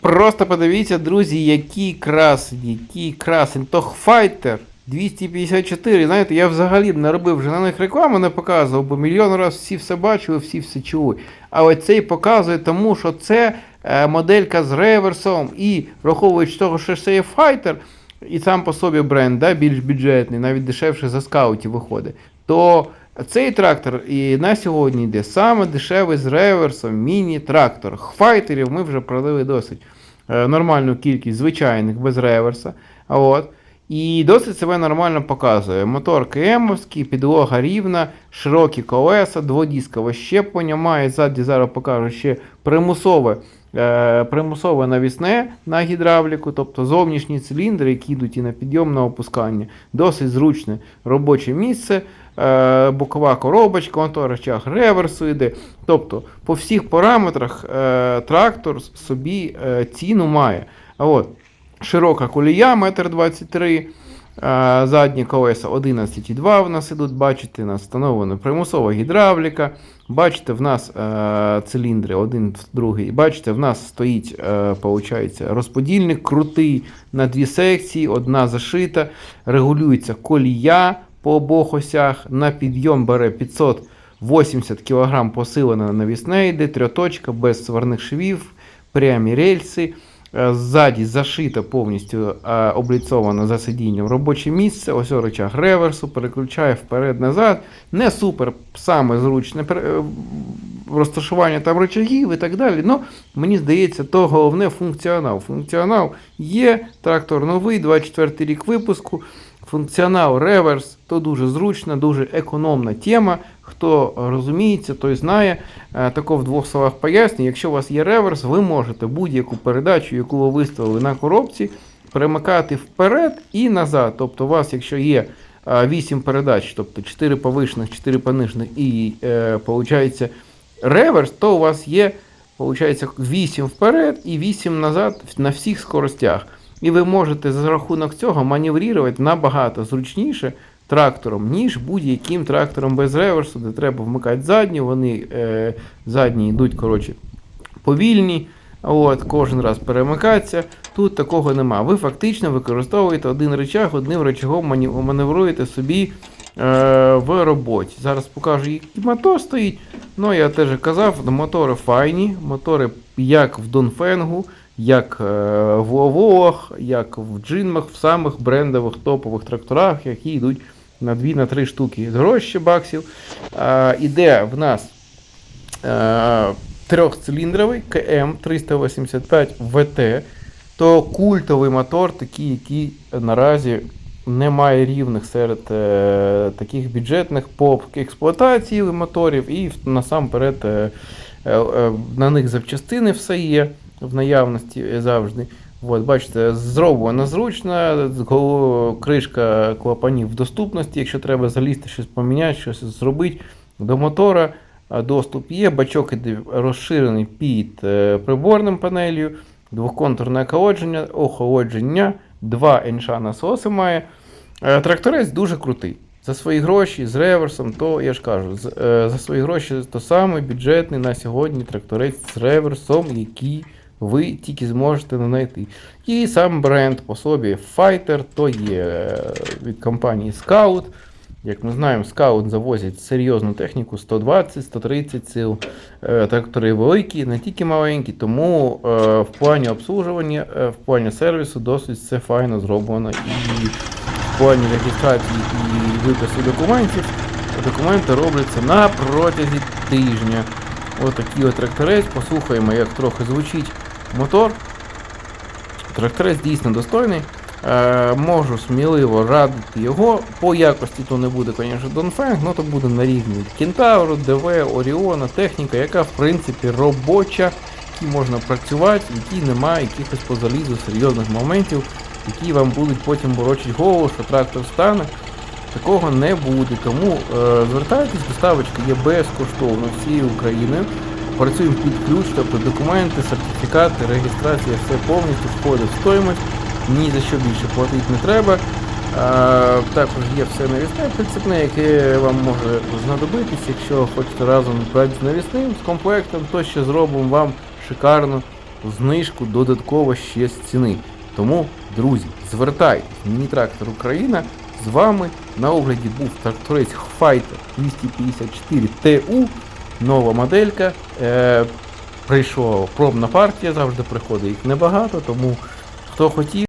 Просто подивіться, друзі, який красень, який красень. То Fighter 254. Знаєте, я взагалі не робив вже на них рекламу, не показував, бо мільйон раз всі все бачили, всі все чули. А ось цей показує тому, що це е, моделька з реверсом і враховуючи того, що це є Fighter, і сам по собі бренд, да, більш бюджетний, навіть дешевше за скаутів виходить, то цей трактор і на сьогодні йде саме дешевий з реверсом міні-трактор. Файтерів ми вже продали досить е, нормальну кількість звичайних без реверса. От. І досить себе нормально показує. Мотор КМовський, підлога рівна, широкі колеса, дводіскове щеплення, має ззаді, зараз покажу ще примусове, е, примусове навісне на гідравліку, тобто зовнішні циліндри, які йдуть і на підйом на опускання. Досить зручне робоче місце, бокова коробочка, мотор рычаг реверсу йде. Тобто по всіх параметрах е, трактор собі е, ціну має. От, Широка колія 1,23 м, задні колеса 11,2 в нас ідуть, бачите, нас встановлена примусова гідравліка. Бачите, в нас е, циліндри один в другий. Бачите, в нас стоїть е, розподільник крутий на дві секції, одна зашита, регулюється колія по обох осях. На підйом бере 580 кг посилена навісне йде, трьоточка без сварних швів, прямі рельси. Е, Ззаді зашита повністю обліцована обліцовано за сидінням робоче місце, ось рычаг реверсу, переключає вперед-назад. Не супер саме зручне е, розташування там рычагів і так далі. Ну, мені здається, то головне функціонал. Функціонал є, трактор новий, 24 рік випуску. Функціонал реверс, то дуже зручна, дуже економна тема. Хто розуміється, той знає. Е, Тако в двох словах поясню. Якщо у вас є реверс, ви можете будь-яку передачу, яку ви виставили на коробці, перемикати вперед і назад. Тобто, у вас, якщо є 8 передач, тобто 4 повишених, 4 понижених і е, реверс, то у вас є получається, 8 вперед і 8 назад на всіх скоростях. І ви можете за рахунок цього маневрувати набагато зручніше трактором, ніж будь-яким трактором без реверсу, де треба вмикати задню, вони е, задні йдуть коротше, повільні. От, кожен раз перемикатися. Тут такого нема. Ви фактично використовуєте один рычаг, одним рычагом мані- маневруєте собі е, в роботі. Зараз покажу, який мотор стоїть. Ну, я теж казав, мотори файні, мотори як в Донфенгу, як е, в Оволах, як в джинмах, в самих брендових топових тракторах, які йдуть на 2-3 штуки дорожче баксів. Е, іде в нас е, трьохциліндровий КМ 385 ВТ, то культовий мотор, такий, який наразі не має рівних серед е, таких бюджетних по експлуатації моторів і насамперед е, е, на них запчастини все є в наявності завжди. От, бачите, зроблено зручно, кришка клапанів в доступності, якщо треба залізти, щось поміняти, щось зробити до мотора. Доступ є, бачок іде розширений під приборним панелью, двоконтурне охолодження, охолодження, два інша насоси має. Е, Тракторець дуже крутий. За свої гроші з реверсом, то я ж кажу, е, за свої гроші то самий бюджетний на сьогодні тракторець з реверсом, який ви тільки зможете знайти. І сам бренд по собі Fighter, то є е, від компанії Scout. Як ми знаємо, Scout завозять серйозну техніку 120-130 сил. Трактори великі, не тільки маленькі, тому в плані обслуговування, е, в плані сервісу досить все файно зроблено. Плані реєстрації і випису документів документи робляться на протязі тижня. Ось такий от тракторець. Послухаємо, як трохи звучить мотор. Тракторець дійсно достойний. Е, можу сміливо радити його. По якості то не буде, звісно, Донфенг, але то буде на рівні Кентавру, ДВ, Оріона, техніка, яка в принципі робоча, які можна працювати, в якій немає якихось по залізу серйозних моментів, які вам будуть потім борочити голову, що трактор стане. Такого не буде. Тому е, звертайтесь, доставочка є безкоштовно всією Україною. Працюємо під ключ, тобто документи, сертифікати, реєстрація, все повністю входить в стоїмость. Ні за що більше платити не треба. Е, також є все навісне прицепне, яке вам може знадобитись, якщо хочете разом брати з навісним, з комплектом, то ще зробимо вам шикарну знижку додатково ще з ціни. Тому, друзі, звертайтесь, Міні-трактор Україна. З вами на огляді був тракторець Fighter 254 TU, нова моделька. Е, прийшла пробна партія, завжди приходить їх небагато, тому хто хотів.